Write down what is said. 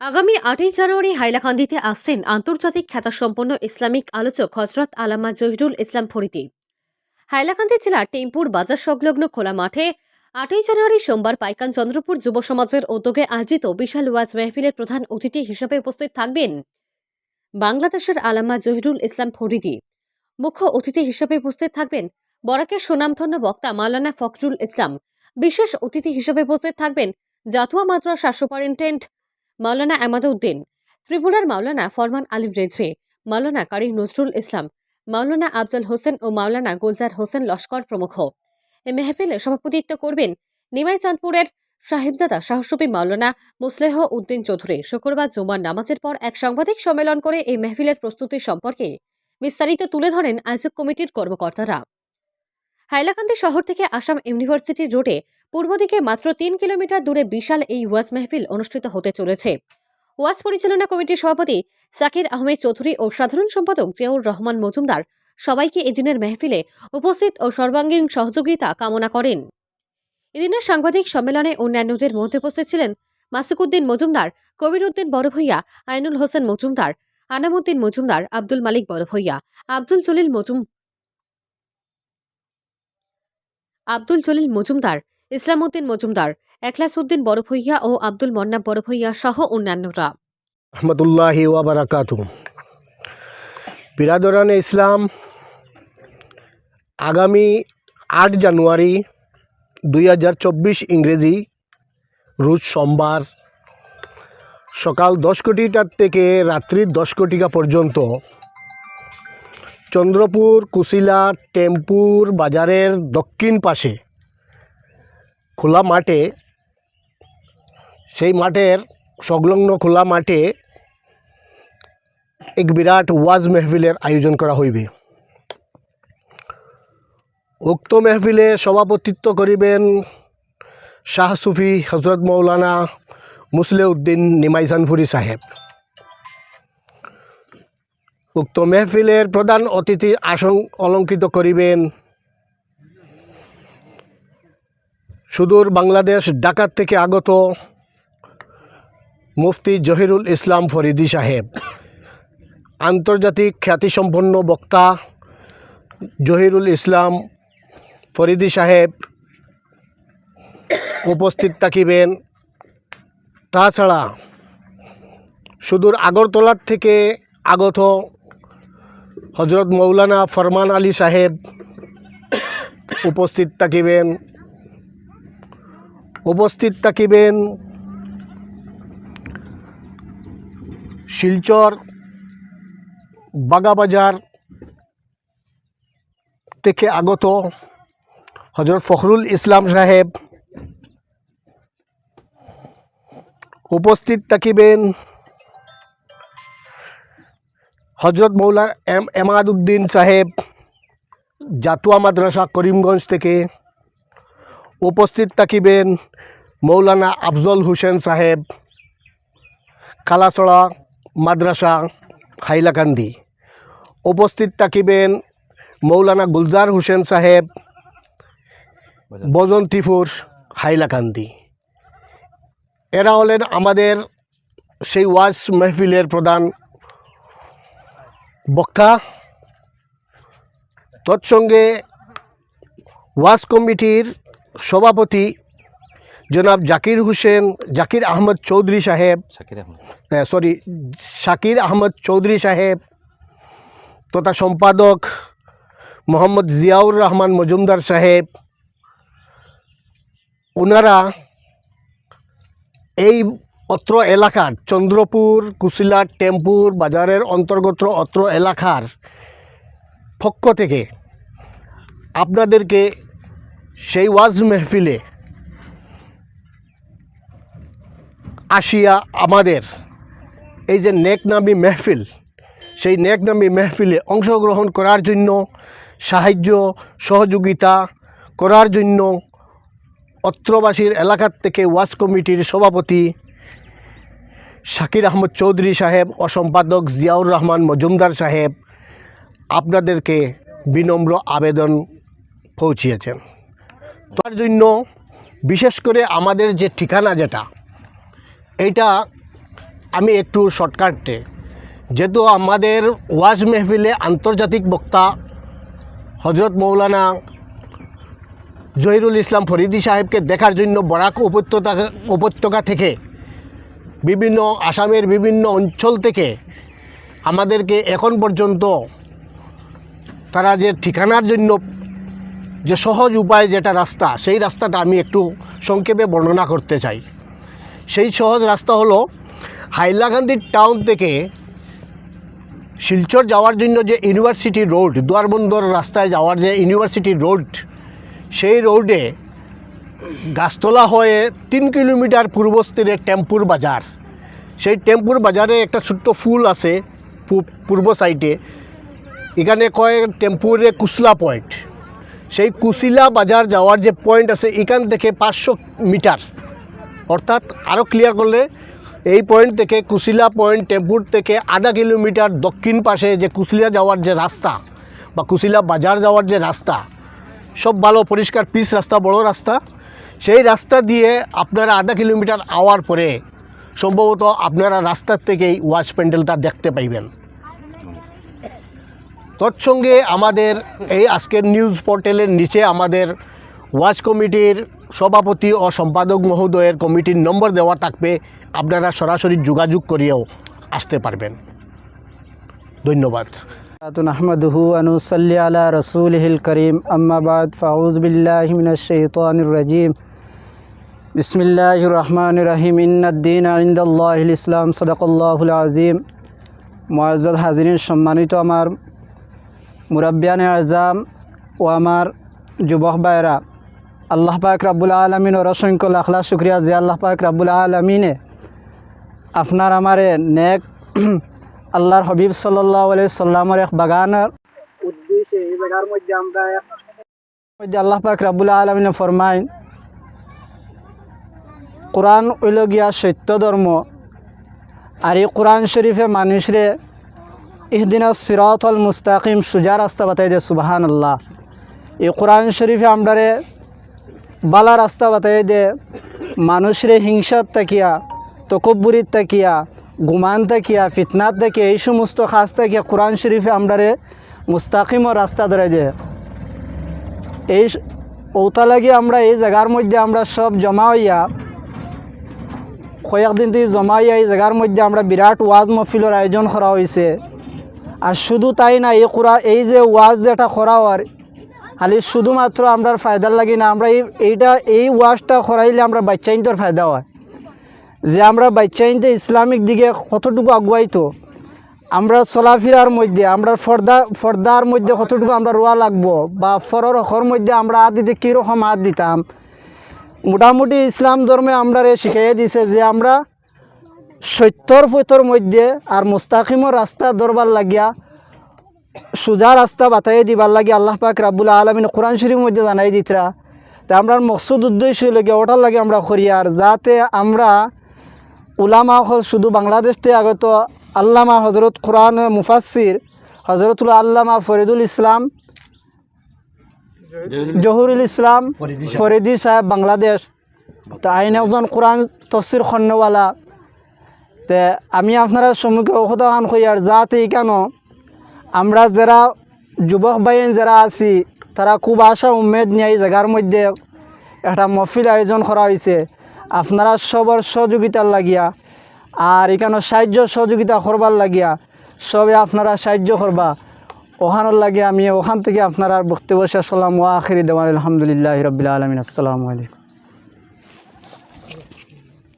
আগামী আটই জানুয়ারি হাইলাকান্দিতে আসছেন আন্তর্জাতিক খ্যাতাসম্পন্ন ইসলামিক আলোচক হজরত আলামা জহিরুল ইসলাম ফরিদি। হাইলাকান্দি জেলার টেম্পুর বাজার সংলগ্ন খোলা মাঠে আটই জানুয়ারি সোমবার পাইকান চন্দ্রপুর যুব সমাজের উদ্যোগে আয়োজিত বিশাল ওয়াজ মেহফিলের প্রধান অতিথি হিসেবে উপস্থিত থাকবেন বাংলাদেশের আলামা জহিরুল ইসলাম ফরিদি। মুখ্য অতিথি হিসেবে উপস্থিত থাকবেন বরাকের সুনামধন্য বক্তা মাওলানা ফখরুল ইসলাম। বিশেষ অতিথি হিসেবে উপস্থিত থাকবেন জাতুয়া মাদ্রাসা সুপারিনটেন্ডেন্ট মাওলানা আহমদউদ্দিন ত্রিপুরার মাওলানা ফরমান আলিফ রেজভে, মাওলানা কারি নজরুল ইসলাম, মাওলানা আফজল হোসেন ও মাওলানা গুলজার হোসেন লস্কর প্রমুখ। এ মেহফিলে সভাপতিত্ব করবেন নিমাই চাঁদপুরের সাহেবজাদা সাহসবী মাওলানা মুসলেহ উদ্দিন চৌধুরী। শুক্রবার জুমার নামাজের পর এক সাংবাদিক সম্মেলন করে এই মেহফিলের প্রস্তুতি সম্পর্কে বিস্তারিত তুলে ধরেন আয়োজক কমিটির কর্মকর্তারা। হাইলাকান্দি শহর থেকে আসাম ইউনিভার্সিটি রোডে পূর্ব দিকে মাত্র তিন কিলোমিটার দূরে বিশাল এই ওয়াজ মেহফিল অনুষ্ঠিত হতে চলেছে। ওয়াজ পরিচালনা কমিটির সভাপতি সাকির আহমেদ চৌধুরী ও সাধারণ সম্পাদক জিয়াউর রহমান মজুমদার সবাইকে এদিনের মেহফিলে উপস্থিত ও সর্বাঙ্গীন সহযোগিতা কামনা করেন। এদিনের সাংবাদিক সম্মেলনে অন্যান্যদের মধ্যে উপস্থিত ছিলেন মাসুকুদ্দিন মজুমদার কবির উদ্দিন বড় ভূঁইয়া আইনুল হোসেন মজুমদার, আনামুদ্দিন মজুমদার, আব্দুল মালিক বড় ভূঁইয়া আব্দুল জলিল মজুম আব্দুল জলিল মজুমদার ইসলামউদ্দিন মজুমদার একলাসউদ্দিন বড় ভূঁইয়া ও আব্দুল মন্না বড় ভূঁইয়া সহ অন্যান্যরা। ওয়াবারাকাতু বিরাদরান ইসলাম আগামী আট জানুয়ারি দুই হাজার চব্বিশ ইংরেজি রোজ সোমবার সকাল দশ কোটিটার থেকে রাত্রি দশ কোটিকা পর্যন্ত চন্দ্রপুর, কুশিলা, টেম্পুর বাজারের দক্ষিণ পাশে খোলা মাঠে, সেই মাঠের সংলগ্ন খোলা মাঠে এক বিরাট ওয়াজ মেহফিলের আয়োজন করা হইবে। উক্ত মেহফিলে সভাপতিত্ব করিবেন শাহ সুফি হজরত মৌলানা মুসলে উদ্দিন নিমাইজানফুরি সাহেব। উক্ত মেহফিলের প্রধান অতিথি আসন অলঙ্কৃত করিবেন সুদূর বাংলাদেশ, ডাকাত থেকে আগত মুফতি জহিরুল ইসলাম ফরিদি সাহেব। আন্তর্জাতিক খ্যাতিসম্পন্ন বক্তা জহিরুল ইসলাম ফরিদি সাহেব উপস্থিত থাকিবেন। তাছাড়া সুদূর আগরতলার থেকে আগত হজরত মৌলানা ফরমান আলী সাহেব উপস্থিত থাকিবেন। উপস্থিত থাকিবেন শিলচর বাগাবাজার থেকে আগত হজরত ফখরুল ইসলাম সাহেব। উপস্থিত থাকিবেন হজরত মৌলা এম এমাদ উদ্দিন সাহেব, জাতুয়া মাদ্রাসা, করিমগঞ্জ থেকে। উপস্থিত থাকিবেন মৌলানা আফজল হুসেন সাহেব কালাচড়া মাদ্রাসা, হাইলাকান্দি। উপস্থিত থাকিবেন মৌলানা গুলজার হুসেন সাহেব, বজন্তিপুর, হাইলাকান্দি। এরা হলেন আমাদের সেই ওয়াজ মেহফিলের প্রধান বক্তা। তৎসঙ্গে ওয়াজ কমিটির সভাপতি জনাব জাকির হোসেন জাকির আহমদ চৌধুরী সাহেব সরি শাকির আহমদ চৌধুরী সাহেব তথা সম্পাদক মোহাম্মদ জিয়াউর রহমান মজুমদার সাহেব ওনারা এই অত্র এলাকার চন্দ্রপুর কুশিলা টেম্পুর বাজারের অন্তর্গত অত্র এলাকার পক্ষ থেকে আপনাদেরকে সেই ওয়াজ মেহফিলে আসিয়া আমাদের এই যে নেকনামি মেহফিল, সেই নেকনামি মেহফিলে অংশগ্রহণ করার জন্য, সাহায্য, সহযোগিতা করার জন্য অত্রবাসীর এলাকার থেকে ওয়াজ কমিটির সভাপতি শাকির আহমদ চৌধুরী সাহেব ও সম্পাদক জিয়াউর রহমান মজুমদার সাহেব আপনাদেরকে বিনম্র আবেদন পৌঁছিয়েছেন। তার জন্য বিশেষ করে আমাদের যে ঠিকানা যেটা, এইটা আমি একটু শর্টকাটে যেহেতু আমাদের ওয়াজ মেহফিলে আন্তর্জাতিক বক্তা হজরত মৌলানা জহিরুল ইসলাম ফরিদি সাহেবকে দেখার জন্য বরাক উপত্যকা উপত্যকা থেকে, বিভিন্ন আসামের বিভিন্ন অঞ্চল থেকে আমাদেরকে এখন পর্যন্ত তারা যে ঠিকানার জন্য যে সহজ উপায় যেটা রাস্তা, সেই রাস্তাটা আমি একটু সংক্ষেপে বর্ণনা করতে চাই। সেই সহজ রাস্তা হলো হাইলাকান্দি টাউন থেকে শিলচর যাওয়ার জন্য যে ইউনিভার্সিটি রোড দুয়ারবন্দর রাস্তায় যাওয়ার যে ইউনিভার্সিটি রোড, সেই রোডে গাছতলা হয়ে তিন কিলোমিটার পূর্বস্থিরে টেম্পুর বাজার। সেই টেম্পুর বাজারে একটা ছোট্ট ফুল আছে পূর্ব সাইডে। এখানে কয় টেম্পুরে কুসলা পয়েন্ট। সেই কুশিলা বাজার যাওয়ার যে পয়েন্ট আছে, এখান থেকে পাঁচশো মিটার। অর্থাৎ আরও ক্লিয়ার করলে, এই পয়েন্ট থেকে, কুশিলা পয়েন্ট টেম্পুর থেকে আধা কিলোমিটার দক্ষিণ পাশে যে কুশিলা যাওয়ার যে রাস্তা বা কুশিলা বাজার যাওয়ার যে রাস্তা, সব ভালো, পরিষ্কার পিচ রাস্তা, বড় রাস্তা। সেই রাস্তা দিয়ে আপনারা আধা কিলোমিটার আওয়ার পরে, সম্ভবত আপনারা রাস্তার থেকেই ওয়াচ প্যান্ডেলটা দেখতে পাইবেন। তৎসঙ্গে আমাদের এই আজকের নিউজ পোর্টালের নিচে আমাদের ওয়াচ কমিটির সভাপতি ও সম্পাদক মহোদয়ের কমিটির নম্বর দেওয়া থাকবে আপনারা সরাসরি যোগাযোগ করিয়েও আসতে পারবেন ধন্যবাদ نحمده ونصلي على رسوله الكريم أما بعد فأعوذ بالله من الشيطان الرجيم بسم الله الرحمن الرحيم إن الدين عند الله الإسلام صدق الله العظيم معزز হাজিরিন সম্মানিত আমার মুরব্বিয়ান আজাম ও আমার যুবক ভাইরা আল্লাহ পাক রাব্বুল আলমিন ওর অসংখ্য লাখ লাখ শুক্রিয়া যে আল্লাহ পাক রাব্বুল আলমিনে আপনার আমারে নেক আল্লাহর হবিব সাল্লাহ সাল্লামের এক বাগানের মধ্যে মধ্যে আল্লাহ পাক রাবুল আলমিনে ফরমাইন, কোরআন হইল গিয়া সত্য ধর্ম, আর এই কোরআন শরীফে মানুষরে ইহদিন সিরাতল মুস্তাকিম সুজা রাস্তা বাতাই দে সুবাহান আল্লাহ এই কোরআন শরীফে আমরারে বালা রাস্তা বাতাই দে, মানুষরে হিংসার তাকিয়া তকব্বুরির তাকিয়া, গুমান তাকিয়া, ফিতনাত তাকিয়া, এই সমস্ত খাস তাকিয়া কোরআন শরীফে আমরারে মুস্তাকিমও রাস্তা ধরে দে। এই ওতা লাগি আমরা এই জায়গার মধ্যে আমরা সব জমা হইয়া, কয়েকদিন থেকে জমা হইয়া এই জায়গার মধ্যে আমরা বিরাট ওয়াজ মহফিলের আয়োজন করা হয়েছে আর শুধু তাই না, এই কোরআ এই যে ওয়াজ যেটা করা হওয়ার খালি শুধুমাত্র আমরা ফায়দার লাগি না, আমরা এই, এইটা, এই ওয়াজটা করাইলে আমরা বাচ্চাইনটোর ফায়দা হয়। যে আমরা বাচ্চাইনতে ইসলামিক দিকে কতটুকু আগুয়াইতো, আমরা চলাফেরার মধ্যে, আমরা ফর্দা, ফর্দার মধ্যে কতটুকু আমরা রোয়া লাগবো, বা ফরর হকর মধ্যে আমরা হাত দিতে কীরকম হাত দিতাম। মোটামুটি ইসলাম ধর্মে আমরা শিখাইয়ে দিছে যে আমরা সত্যর ফতর মধ্যে আর মুস্তাকিমর রাস্তা ধরবার লাগিয়া সোজা রাস্তা বাতাই দিবার লাগে আল্লাহ পাক রাবুল আলমিন কোরআন শরীফের মধ্যে জানাই দিতরা তা আমরা মকসুদ উদ্দেশ্য লাগে ওটার লাগে আমরা করিয়ার যাতে আমরা উলামা হল শুধু বাংলাদেশ থেকে আগত আল্লামা হজরত কোরআন মুফাসির হজরতুল আল্লামা ফরিদুল ইসলাম জহুরুল ইসলাম ফরিদি সাহেব। বাংলাদেশ। তা আইন একজন কোরআন তফসির খন্নওয়ালা তে আমি আপনারা সম্মুখে অসদান হইয়ার যাতে কেন? আমরা যারা যুবক বাইন যারা আছি, তারা খুব আশা উমেদ নিয়ে এই জায়গার মধ্যে একটা মহফিল আয়োজন করা হয়েছে আপনারা সবার সহযোগিতার লাগিয়া আর এখানে সাহায্য সহযোগিতা করবার লাগিয়া সবে আপনারা সাহায্য করবা। ওখানোর লাগে আমি ওখান থেকে আপনারা বক্তব্য শেষ করলাম। ওয়া আখিরি দেওয়ান আলহামদুলিল্লাহ রবিল আলমিন। আসসালামু আলাইকুম।